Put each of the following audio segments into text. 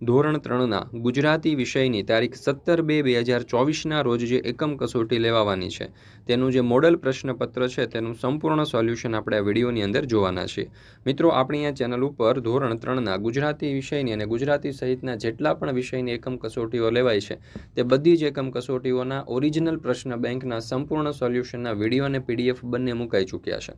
ધોરણ ત્રણના ગુજરાતી વિષયની તારીખ સત્તર બે બે હજાર ચોવીસના રોજ જે એકમ કસોટી લેવાવાની છે, તેનું જે મોડલ પ્રશ્નપત્ર છે, તેનું સંપૂર્ણ સોલ્યુશન આપણે આ વિડીયોની અંદર જોવાના છીએ. મિત્રો, આપણી આ ચેનલ ઉપર ધોરણ ત્રણના ગુજરાતી વિષયની અને ગુજરાતી સહિતના જેટલા પણ વિષયની એકમ કસોટીઓ લેવાય છે, તે બધી જ એકમ કસોટીઓના ઓરિજિનલ પ્રશ્ન બેંકના સંપૂર્ણ સોલ્યુશનના વીડિયો અને પીડીએફ બંને મુકાઈ ચૂક્યા છે.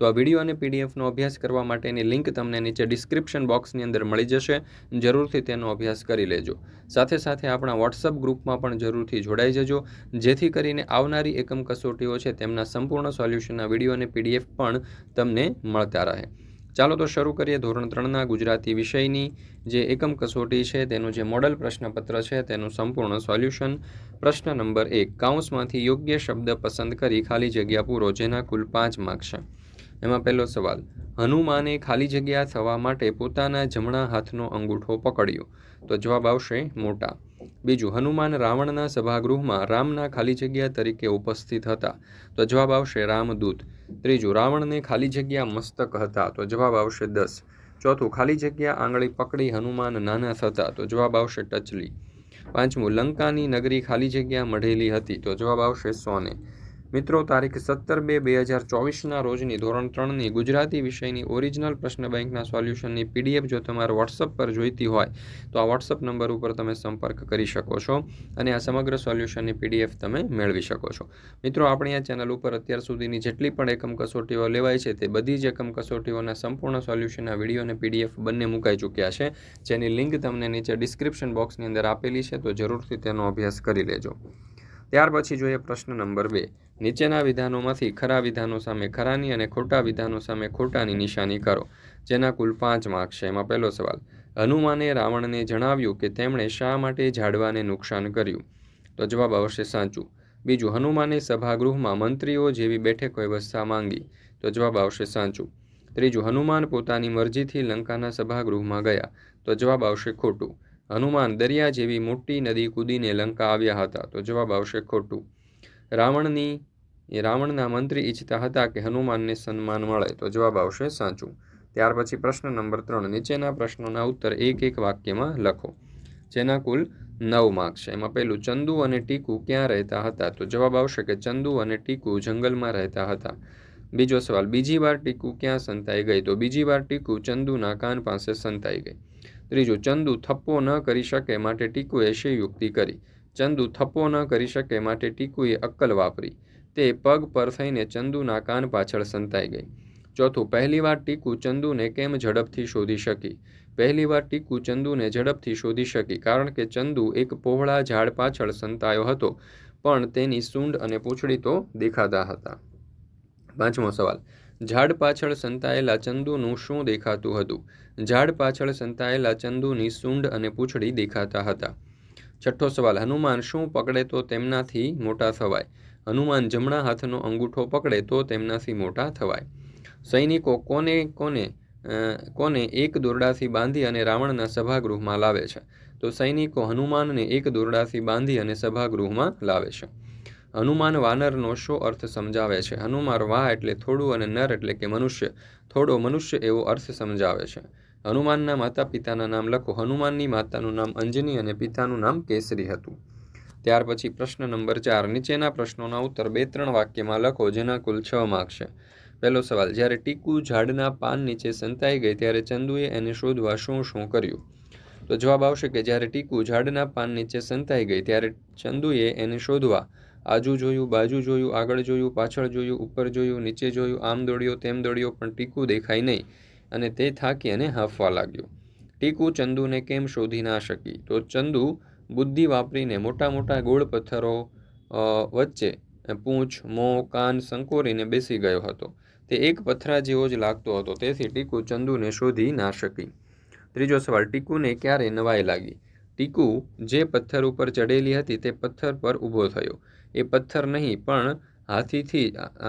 તો આ વીડિયો અને પીડીએફનો અભ્યાસ કરવા માટેની લિંક તમને નીચે ડિસ્ક્રિપ્શન બોક્સની અંદર મળી જશે. જરૂરથી તેનો અભ્યાસ કરી લેજો. સાથે સાથે આપણા વોટ્સઅપ ગ્રુપમાં પણ જરૂરથી જોડાઈ જજો. જેથી કરીને આવનારી એકમ કસોટીઓ છે તેમના સંપૂર્ણ સોલ્યુશનના વીડિયો અને પીડીએફ પણ તમને મળતા રહે. ચાલો તો શરૂ કરીએ ધોરણ ત્રણના ગુજરાતી વિષયની. જે એકમ કસોટી છે તેનું જે મોડલ પ્રશ્નપત્ર છે તેનું સંપૂર્ણ સોલ્યુશન. પ્રશ્ન નંબર એક, કાઉન્સમાંથી યોગ્ય શબ્દ પસંદ કરી ખાલી જગ્યા પૂરો, જેના કુલ પાંચ માર્ક છે. એમાં પહેલો સવાલ, હનુમાને ખાલી જગ્યા થવા માટે પોતાના જમણા હાથનો અંગૂઠો પકડ્યો? તો જવાબ આવશે મોટા. બીજું, હનુમાન રાવણના સભાગૃહમાં રામના ખાલી જગ્યા તરીકે ઉપસ્થિત હતા. તો જવાબ આવશે રામદૂત. ત્રીજું, રાવણને ખાલી જગ્યા મસ્તક હતા. તો જવાબ આવશે દસ. ચોથું, ખાલી જગ્યા આંગળી પકડી હનુમાન નાના થતા. તો જવાબ આવશે ટચલી. પાંચમું, લંકાની નગરી ખાલી જગ્યા મઢેલી હતી. તો જવાબ આવશે સોને. મિત્રો, તારીખ સત્તર બે બે હજાર ચોવીસના રોજની ધોરણ ત્રણની ગુજરાતી વિષયની ઓરિજિનલ પ્રશ્ન બેંકના સોલ્યુશનની પીડીએફ જો તમારે વોટ્સઅપ પર જોઈતી હોય, તો આ વોટ્સઅપ નંબર ઉપર તમે સંપર્ક કરી શકો છો અને આ સમગ્ર સોલ્યુશનની પીડીએફ તમે મેળવી શકો છો. મિત્રો, આપણી આ ચેનલ ઉપર અત્યાર સુધીની જેટલી પણ એકમ કસોટીઓ લેવાય છે તે બધી જ એકમ કસોટીઓના સંપૂર્ણ સોલ્યુશનના વીડિયો અને પીડીએફ બંને મુકાઈ ચૂક્યા છે. જેની લિંક તમને નીચે ડિસ્ક્રિપ્શન બોક્સની અંદર આપેલી છે, તો જરૂરથી તેનો અભ્યાસ કરી લેજો. ત્યાર પછી જોઈએ પ્રશ્ન નંબર બે. નીચેના વિધાનોમાંથી ખરા વિધાનો સામે ખરાની અને ખોટા વિધાનો સામે ખોટાની નિશાની કરો, જેના કુલ પાંચ માર્ક છે. એમાં પહેલો સવાલ, હનુમાને રાવણને જણાવ્યું કે તેમણે શા માટે ઝાડવાને નુકસાન કર્યું? તો જવાબ આવશે સાચું. બીજું, હનુમાને સભાગૃહમાં મંત્રીઓ જેવી બેઠક વ્યવસ્થા માંગી. તો જવાબ આવશે સાચું. ત્રીજું, હનુમાન પોતાની મરજીથી લંકાના સભાગૃહમાં ગયા. તો જવાબ આવશે ખોટું. હનુમાન દરિયા જેવી મોટી નદી કૂદીને લંકા આવ્યા હતા. તો જવાબ આવશે ખોટું. રાવણની એ રાવણના મંત્રી ઈચ્છતા હતા કે હનુમાનને સન્માન મળે, તો જવાબ આવશે સાચું. ત્યાર પછી પ્રશ્ન નંબર ત્રણ, નીચેના પ્રશ્નોના ઉત્તર એક એક વાક્યમાં લખો. જેના કુલ નવ માર્ક છે. એમાં પહેલું, ચંદુ અને ટીકુ ક્યાં રહેતા હતા? તો જવાબ આવશે કે ચંદુ અને ટીકુ જંગલમાં રહેતા હતા. બીજો સવાલ, બીજી વાર ટીકુ ક્યાં સંતાઈ ગઈ? તો બીજી વાર ટીકુ ચંદુના કાન પાસે સંતાઈ ગઈ. ત્રીજું, ચંદુ થપ્પો ન કરી શકે માટે ટીકુએ યુક્તિ કરી. ચંદુ થપ્પો ન કરી શકે માટે ટીકુએ અક્કલ વાપરી. તે પગ પર થઈને ચંદુના કાન પાછળ સંતાઈ ગઈ. ચોથું પહેલીવાર ટીકુ ચંદુને કેમ ઝડપથી શોધી શકી? પહેલીવાર ટીકુ ચંદુને ઝડપથી શોધી શકી કારણ કે ચંદુ એક પહોળા ઝાડ પાછળ સંતાયો હતો, પણ તેની સૂંઢ અને પૂંછડી તો દેખાતા હતા. પાંચમો સવાલ, ઝાડ પાછળ સંતાયેલા ચંદુનું શું દેખાતું હતું? ઝાડ પાછળ સંતાયેલા ચંદુની સૂંઢ અને પૂંછડી દેખાતા હતા. છઠ્ઠો સવાલ, હનુમાન શું પકડે તો તેમનાથી મોટા થવાય? હનુમાન જમણા હાથનો અંગૂઠો પકડે તો તેમનાથી મોટા થવાય. સૈનિકો કોને કોને કોને એક દોરડાથી બાંધી અને રાવણના સભાગૃહમાં લાવે છે? તો સૈનિકો હનુમાનને એક દોરડાથી બાંધી અને સભાગૃહમાં લાવે છે. હનુમાન વાનરનો શો અર્થ સમજાવે છે? હનુમાન વાહ એટલે થોડું અને નર એટલે કે મનુષ્ય. થોડો મનુષ્ય એવો અર્થ સમજાવે છે. હનુમાનના માતા પિતાના નામ લખો. હનુમાનની માતાનું નામ અંજની અને પિતાનું નામ કેસરી હતું. ત્યાર પછી પ્રશ્ન નંબર ચાર, નીચેના પ્રશ્નોના ઉત્તર બે ત્રણ વાક્યમાં લખો, જેના કુલ છ માર્ક છે. પહેલો સવાલ, જ્યારે ટીકુ ઝાડના પાન નીચે સંતાઈ ગઈ, ત્યારે ચંદુએ એને શોધવા શું શું કર્યું? તો જવાબ આવશે કે જ્યારે ટીકુ ઝાડના પાન નીચે સંતાઈ ગઈ, ત્યારે ચંદુએ એને શોધવા, આજુ જોયું, બાજુ જોયું, આગળ જોયું, પાછળ જોયું, ઉપર જોયું, નીચે જોયું, આમ દોડ્યો, તેમ દોડ્યો, પણ ટીકુ દેખાય નહીં, અને તે થાકી અને હાંફવા લાગ્યો. ટીકુ ચંદુને કેમ શોધી ના શકી? તો ચંદુ બુદ્ધિ વાપરીને મોટા મોટા ગોળ પથ્થરો વચ્ચે પૂંછ, મોં, કાન સંકોરીને બેસી ગયો હતો. તે એક પથરા જેવો જ લાગતો હતો. તેથી ટીકુ ચંદુને શોધી ના શકી. ત્રીજો સવાલ, ટીકુને ક્યારે નવાઈ લાગી? ટીકુ જે પથ્થર ઉપર ચડેલી હતી તે પથ્થર પર ઊભો થયો. એ પથ્થર નહીં, પણ હાથીથી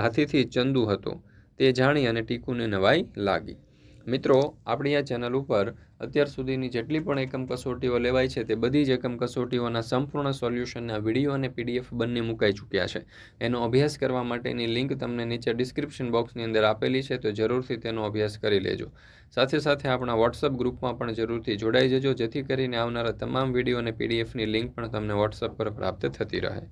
હાથીથી ચંદુ હતો. તે જાણી અને ટીકુને નવાઈ લાગી. મિત્રો, આપણી આ ચેનલ ઉપર અત્યાર સુધીની જેટલી પણ એકમ કસોટીઓ લેવાય છે તે બધી જ એકમ કસોટીઓના સંપૂર્ણ સોલ્યુશનના વીડિયો અને પીડીએફ બંને મુકાઈ ચૂક્યા છે. એનો અભ્યાસ કરવા માટેની લિંક તમને નીચે ડિસ્ક્રિપ્શન બોક્સની અંદર આપેલી છે, તો જરૂરથી તેનો અભ્યાસ કરી લેજો. સાથે સાથે આપણા વોટ્સઅપ ગ્રુપમાં પણ જરૂરથી જોડાઈ જજો, જેથી કરીને આવનારા તમામ વીડિયો અને પીડીએફની લિંક પણ તમને વોટ્સઅપ પર પ્રાપ્ત થતી રહે.